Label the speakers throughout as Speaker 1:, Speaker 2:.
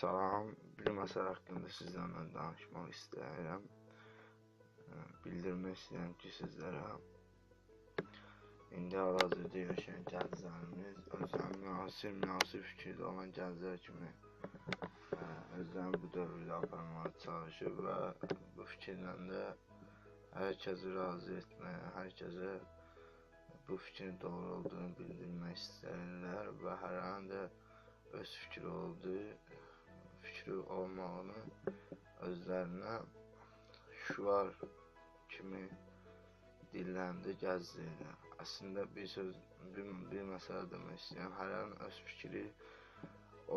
Speaker 1: Salam, bir məsələ haqqında sizlərlə danışmaq istəyirəm. Bildirmək istəyirəm ki, sizlərə indi hal-hazırda yaşayan gənclərimiz özlərini müasir, müasir fikirdə olan gənclər kimi özlərini bu dövrdə aparmağa çalışır və bu fikirlə də hər kəsi razı etməyə, hər kəsə bu fikrin doğru olduğunu bildirmək istəyirlər və hər an da öz fikri olduğu fikri olmağını özlərinə şüar kimi dilləndə gəzdirirlər. Əslində bir söz, bir, bir məsələ demək istəyirəm. Hər an öz fikri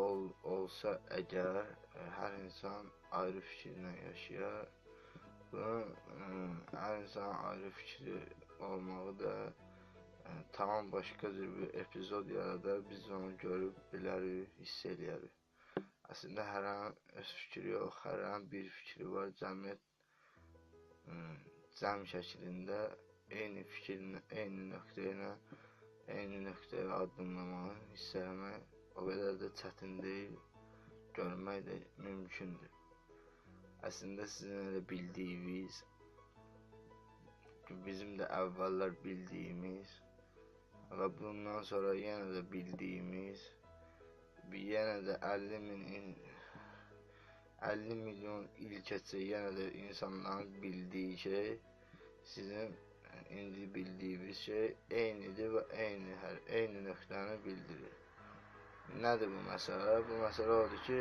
Speaker 1: ol, olsa əgər hər insan ayrı fikirlə yaşayar, bunun hər insan ayrı fikri olmağı da tamam başqa cür bir epizod yaradar. Biz onu görüb bilərik, hiss eləyərik. Əslində hər an öz fikri yox, hər an bir fikri var. Cəmiyyət cəm şəklində eyni fikirlə, eyni nöqtə ilə, eyni nöqtəyə addımlamağı hiss eləmək o qədər də çətin deyil, görmək də mümkündür. Əslində sizin elə bildiyiniz, bizim də əvvəllər bildiyimiz və bundan sonra yenə də bildiyimiz, yenə də 50 min 50 milyon il keçsə yenə də insanların bildiyi şey sizin indi bildiyiniz şey eynidir və eyni hər eyni nöqtəni bildirir. Nədir bu məsələ? Bu məsələ odur ki,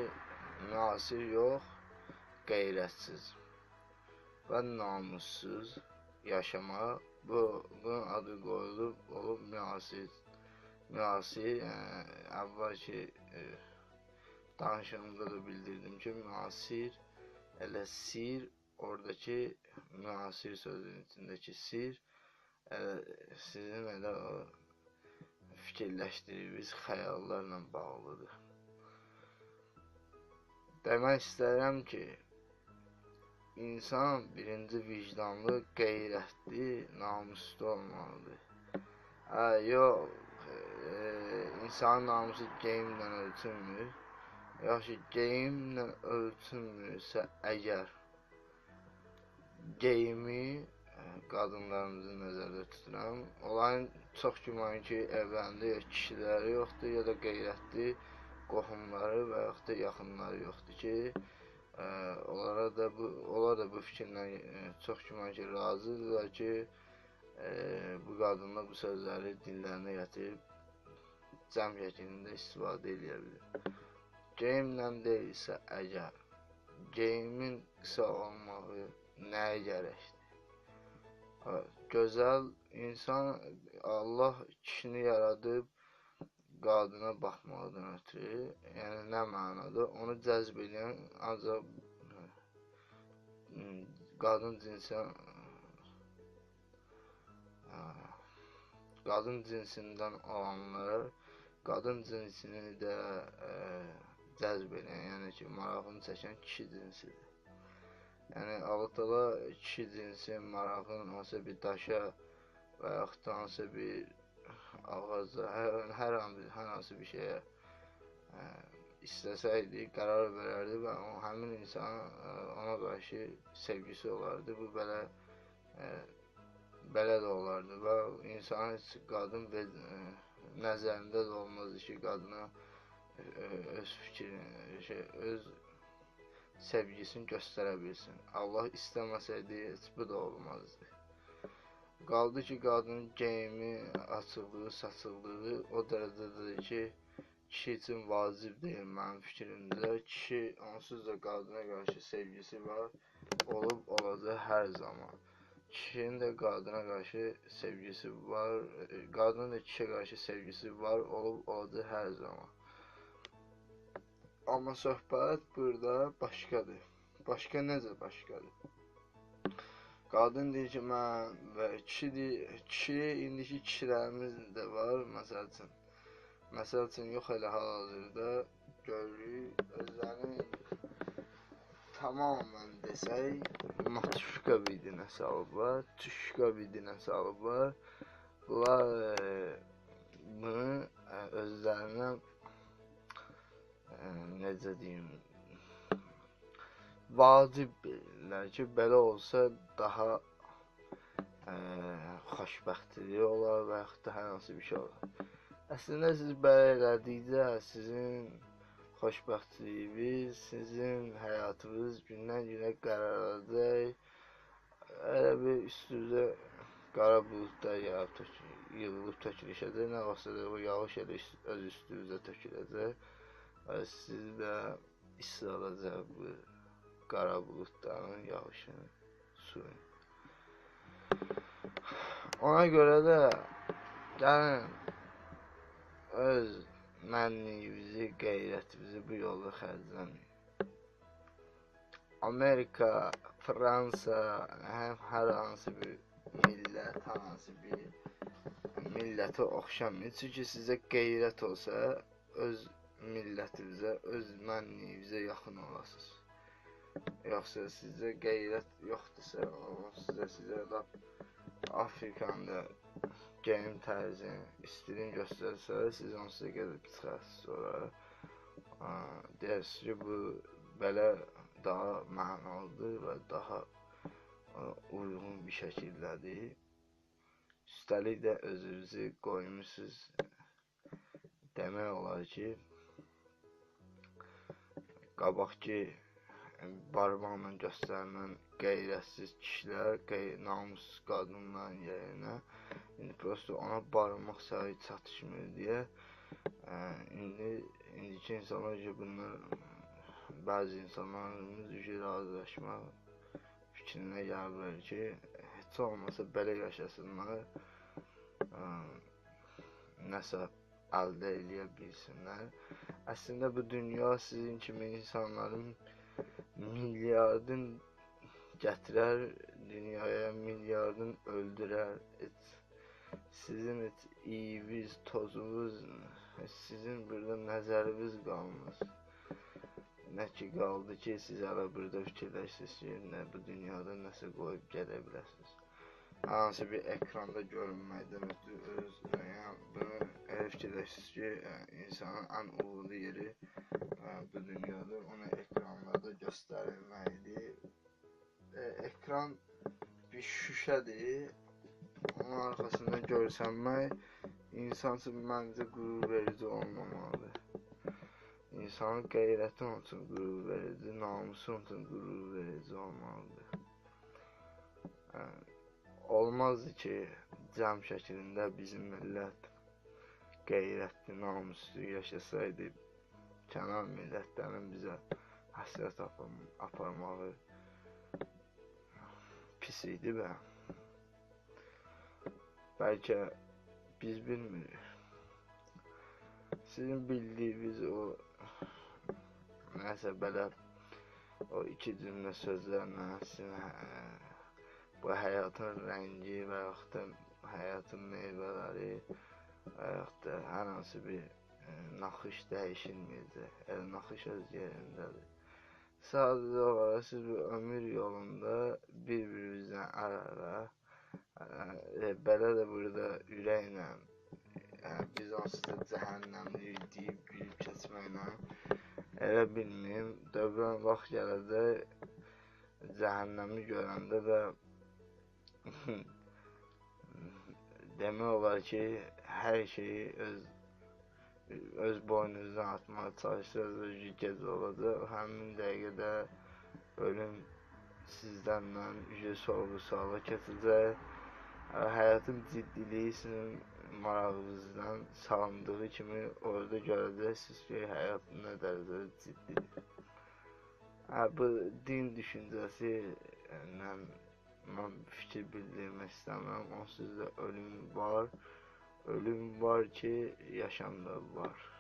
Speaker 1: müasir yox, qeyrətsiz və namussuz yaşamaq bu bunun adı qoyulub olub müasir. Müasir yəni, əvvəlki e, danışığımda da bildirdim ki, müasir elə sir oradakı müasir sözünün içindəki sir elə, sizin elə o fikirləşdirdiyiniz xəyallarla bağlıdır. Demək istəyirəm ki, İnsan birinci vicdanlı, qeyrətli, namuslu olmalıdır. Hə, yox, e, insanın namusu geyimlə ölçülmür. Yaxşı, geyimlə ölçülmürsə əgər geyimi e, qadınlarımızı nəzərdə tuturam. Onların çox güman ki, evləndə ya kişiləri yoxdur, ya da qeyrətli qohumları və yaxud da yaxınları yoxdur ki, Ə, onlara da bu onlar da bu fikirlə ə, çox güman ki, razıdırlar ki, ə, bu qadınlar bu sözləri dillərinə gətirib cəm şəklində istifadə edə bilər. Geyimlə deyilsə əgər geyimin qısa olmağı nəyə gərəkdir? Gözəl insan Allah kişini yaradıb qadına baxmaqdan ötürü, yəni nə mənada onu cəzb edən ancaq qadın cinsi qadın cinsindən olanlar qadın cinsini də ə, cəzb edən, yəni ki, marağını çəkən kişi cinsidir. Yəni Allah kişi cinsi marağın hansısa bir daşa və yaxud da hansısa bir ağaca, hər, hər an bir, hər hansı bir şeyə ə, istəsəydi, qərar verərdi və o, həmin insan ə, ona qarşı sevgisi olardı. Bu belə ə, belə də olardı və insanın heç qadın və ə, nəzərində də olmazdı ki, qadına ə, öz fikrini, şey, öz sevgisini göstərə bilsin. Allah istəməsəydi, heç bu da olmazdı. Qaldı ki, qadının geyimi, açıqlığı, saçıqlığı o dərəcədədir ki, kişi üçün vacib deyil mənim fikrimdə. Kişi onsuz da qadına qarşı sevgisi var, olub olacaq hər zaman. Kişinin də qadına qarşı sevgisi var, qadının da kişiyə qarşı sevgisi var, olub olacaq hər zaman. Amma söhbət burada başqadır. Başqa necə başqadır? Qadın deyir ki, mən və kişi deyir, kişi indiki kişilərimiz də var, məsəl üçün. Məsəl üçün yox elə hal-hazırda görürük özlərini tamamən desək, matuşka vidinə salıblar, tüşka vidinə salıblar. Bunlar e, bunu e, özlərinə e, necə deyim, vacib bilirlər ki, belə olsa daha ə, xoşbəxtlik olar və yaxud da hər hansı bir şey olar. Əslində siz belə elədikcə sizin xoşbəxtliyiniz, sizin həyatınız gündən-günə qararacaq. Elə bir üstünüzə qara buludlar yağıb tökülür, yığılıb tökülüşəcək. Nə vaxtsa da o yağış elə öz üstünüzə töküləcək. Siz də hiss alacaq bu qara buludların yağışını, suyunu. Ona görə də gəlin öz mənliyimizi, qeyrətimizi bu yolda xərcləməyik. Amerika, Fransa, həm hər hansı bir millət, hər hansı bir millətə oxşamayın. Çünki sizə qeyrət olsa, öz millətinizə, öz mənliyinizə yaxın olasınız. Yoxsa sizə qeyrət yoxdursa, sizə sizə Afrikanda geyim tərzini, stilini göstərsə, siz onsuz gedib çıxarsınız sonra. Deyərsiniz ki, bu belə daha mənalıdır və daha uyğun bir şəkildədir. Üstəlik də özünüzü qoymusunuz demək olar ki, qabaqki barmaqla göstərilən qeyrətsiz kişilər, qeyr namussuz qadınların yerinə. İndi prosta ona barmaq sayı çatışmır deyə. Ə, indi indiki insanlar ki, bunlar bəzi insanlarımız üzrə razılaşmaq fikrinə gəlirlər ki, heç olmasa belə yaşasınlar, ə, nəsə əldə eləyə bilsinlər. Əslində bu dünya sizin kimi insanların milyardın gətirər dünyaya, milyardın öldürər. Heç sizin heç iyiniz, tozunuz, sizin burada nəzəriniz qalmaz. Nə ki qaldı ki, siz hələ burada fikirləşirsiniz ki, nə bu dünyada nəsə qoyub gedə biləsiniz. Hansı bir ekranda görünməkdən ötürü öz, yəni bunu elə fikirləşirsiniz ki, insanın ən uğurlu yeri bu dünyada onu ekran bir şüşədir. Onun arxasında görsənmək insan üçün məncə qürur verici olmamalıdır. İnsanın qeyrəti üçün qürur verici, namusu üçün qürur verici olmalıdır. Yəni, olmazdı ki, cəm şəklində bizim millət qeyrətli, namuslu yaşasaydı, kənar millətlərin bizə həsrət aparmağı pis idi bə. Bəlkə biz bilmirik. Sizin bildiyiniz o nəsə belə o iki cümlə sözlərlə sizin hə, bu həyatın rəngi və yaxud da həyatın meyvələri və yaxud da hər hansı bir ə, naxış dəyişilməyəcək. Yəni naxış öz yerindədir. Sadəcə olaraq siz bu ömür yolunda bir-birinizlə e, belə də burada ürəklə yəni biz da cəhənnəmliyik deyib gülüb keçməklə elə bilməyim, dövrən vaxt gələcək cəhənnəmi görəndə də demək olar ki, hər şeyi öz öz boynunuzdan atmağa çalışırsınız, özü gec olacaq. Həmin dəqiqədə ölüm sizdən üzə sorğu-suala keçəcək. Həyatın ciddiliyi sizin marağınızdan salındığı kimi orada görəcəksiniz ki, həyat nə dərəcədə ciddidir. Hə, bu din düşüncəsi ilə mən fikir bildirmək istəmirəm. Onsuz da ölüm var. Ölüm var ki, yaşam da var.